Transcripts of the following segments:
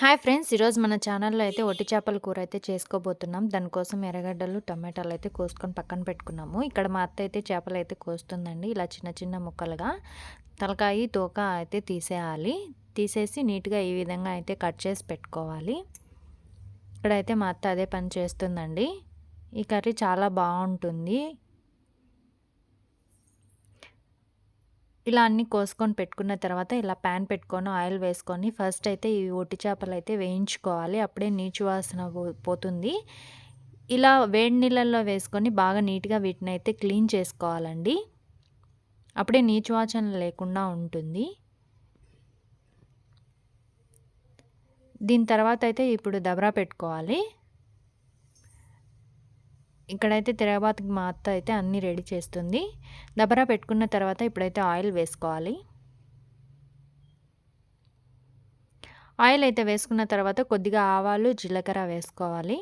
Hi friends ఈరోజు మన ఛానల్లో అయితే ఒట్టి చేపల కూర అయితే చేసుకోబోతున్నాం. దానికోసం ఎర్రగడ్డలు టమాటాలు అయితే కోసుకొని పక్కన పెట్టుకున్నాము. ఇక్కడ మా అత్త అయితే చేపలు అయితే కోస్తుందండి ఇలా చిన్న చిన్న ముక్కలుగా. తలకాయి తోక అయితే తీసేయాలి. తీసేసి నీట్గా ఈ విధంగా అయితే కట్ చేసి పెట్టుకోవాలి. ఇక్కడైతే మా అత్త అదే పని చేస్తుందండి. ఈ కర్రీ చాలా బాగుంటుంది. ఇలా అన్నీ కోసుకొని పెట్టుకున్న తర్వాత ఇలా ప్యాన్ పెట్టుకొని ఆయిల్ వేసుకొని ఫస్ట్ అయితే ఈ ఒట్టి చేపలు అయితే వేయించుకోవాలి. అప్పుడే నీచు వాసన పోతుంది. ఇలా వేడి నీళ్ళల్లో వేసుకొని బాగా నీట్గా వీటిని అయితే క్లీన్ చేసుకోవాలండి. అప్పుడే నీచు వాసన లేకుండా ఉంటుంది. దీని తర్వాత అయితే ఇప్పుడు దబరా పెట్టుకోవాలి. ఇక్కడైతే తిరగబాతుకి మా అత్త అయితే అన్నీ రెడీ చేస్తుంది. దబరా పెట్టుకున్న తర్వాత ఇప్పుడైతే ఆయిల్ వేసుకోవాలి. ఆయిల్ అయితే వేసుకున్న తర్వాత కొద్దిగా ఆవాలు జీలకర్ర వేసుకోవాలి.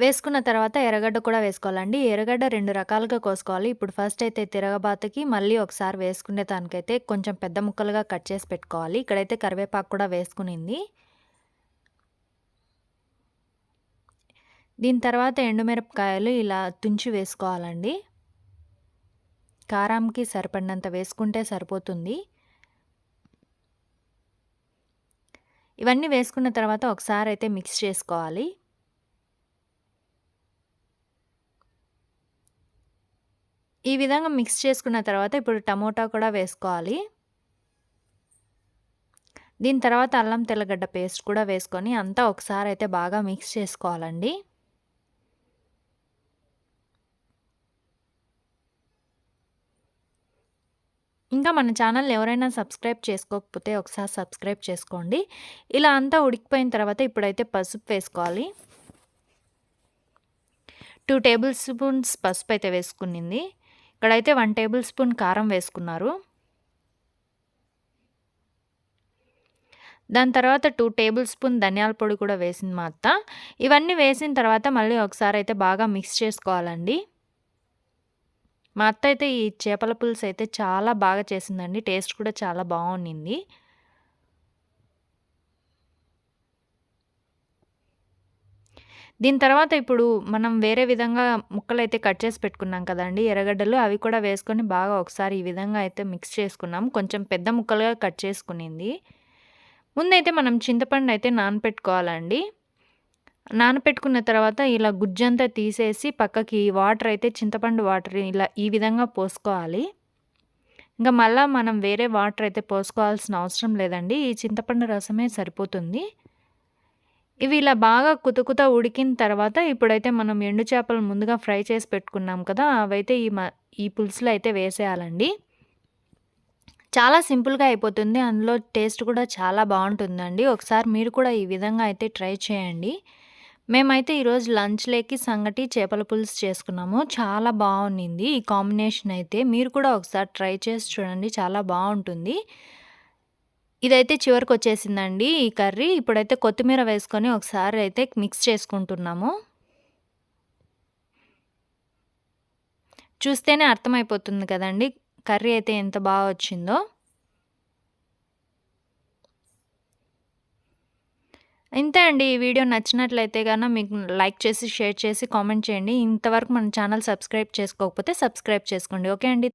వేసుకున్న తర్వాత ఎర్రగడ్డ కూడా వేసుకోవాలండి. ఎర్రగడ్డ రెండు రకాలుగా కోసుకోవాలి. ఇప్పుడు ఫస్ట్ అయితే తిరగబాతకి మళ్ళీ ఒకసారి వేసుకునే దానికైతే కొంచెం పెద్ద ముక్కలుగా కట్ చేసి పెట్టుకోవాలి. ఇక్కడైతే కరివేపాకు కూడా వేసుకునింది. దీని తర్వాత ఎండుమిరపకాయలు ఇలా తుంచి వేసుకోవాలండి. కారంకి సరిపడినంత వేసుకుంటే సరిపోతుంది. ఇవన్నీ వేసుకున్న తర్వాత ఒకసారి అయితే మిక్స్ చేసుకోవాలి. ఈ విధంగా మిక్స్ చేసుకున్న తర్వాత ఇప్పుడు టమోటా కూడా వేసుకోవాలి. దీని తర్వాత అల్లం తెల్లగడ్డ పేస్ట్ కూడా వేసుకొని అంతా ఒకసారి అయితే బాగా మిక్స్ చేసుకోవాలండి. ఇంకా మన ఛానల్ ఎవరైనా సబ్స్క్రైబ్ చేసుకోకపోతే ఒకసారి సబ్స్క్రైబ్ చేసుకోండి. ఇలా అంతా ఉడికిపోయిన తర్వాత ఇప్పుడైతే పసుపు వేసుకోవాలి. టూ టేబుల్ స్పూన్స్ పసుపు అయితే వేసుకునింది. ఇక్కడైతే వన్ టేబుల్ స్పూన్ కారం వేసుకున్నారు. దాని తర్వాత టూ టేబుల్ స్పూన్ ధనియాల పొడి కూడా వేసింది మా అత్త. ఇవన్నీ వేసిన తర్వాత మళ్ళీ ఒకసారి అయితే బాగా మిక్స్ చేసుకోవాలండి. మా అత్త అయితే ఈ చేపల పులుసు అయితే చాలా బాగా చేసిందండి. టేస్ట్ కూడా చాలా బాగుండింది. దీని తర్వాత ఇప్పుడు మనం వేరే విధంగా ముక్కలు అయితే కట్ చేసి పెట్టుకున్నాం కదండి. ఎర్రగడ్డలు అవి కూడా వేసుకొని బాగా ఒకసారి ఈ విధంగా అయితే మిక్స్ చేసుకున్నాం. కొంచెం పెద్ద ముక్కలుగా కట్ చేసుకునింది. ముందైతే మనం చింతపండు అయితే నానపెట్టుకోవాలండి. నానపెట్టుకున్న తర్వాత ఇలా గుజ్జంతా తీసేసి పక్కకి వాటర్ అయితే చింతపండు వాటర్ ఇలా ఈ విధంగా పోసుకోవాలి. ఇంకా మళ్ళీ మనం వేరే వాటర్ అయితే పోసుకోవాల్సిన అవసరం లేదండి. ఈ చింతపండు రసమే సరిపోతుంది. ఇవి ఇలా బాగా కుతకుత ఉడికిన తర్వాత ఇప్పుడైతే మనం ఎండు చేపలు ముందుగా ఫ్రై చేసి పెట్టుకున్నాం కదా అవైతే ఈ మ ఈ పులుసులో అయితే వేసేయాలండి. చాలా సింపుల్గా అయిపోతుంది. అందులో టేస్ట్ కూడా చాలా బాగుంటుందండి. ఒకసారి మీరు కూడా ఈ విధంగా అయితే ట్రై చేయండి. మేమైతే ఈరోజు లంచ్లోకి సంగటి చేపల పులుసు చేసుకున్నాము. చాలా బాగుండింది. ఈ కాంబినేషన్ అయితే మీరు కూడా ఒకసారి ట్రై చేసి చూడండి. చాలా బాగుంటుంది. ఇదైతే చివరికి వచ్చేసిందండి ఈ కర్రీ. ఇప్పుడైతే కొత్తిమీర వేసుకొని ఒకసారి అయితే మిక్స్ చేసుకుంటున్నాము. చూస్తేనే అర్థమైపోతుంది కదండి కర్రీ అయితే ఎంత బాగా వచ్చిందో. ఇంతే అండి. ఈ వీడియో నచ్చినట్లయితే కనుక మీకు లైక్ చేసి షేర్ చేసి కామెంట్ చేయండి. ఇంతవరకు మన ఛానల్ సబ్స్క్రైబ్ చేసుకోకపోతే సబ్స్క్రైబ్ చేసుకోండి. ఓకే అండి.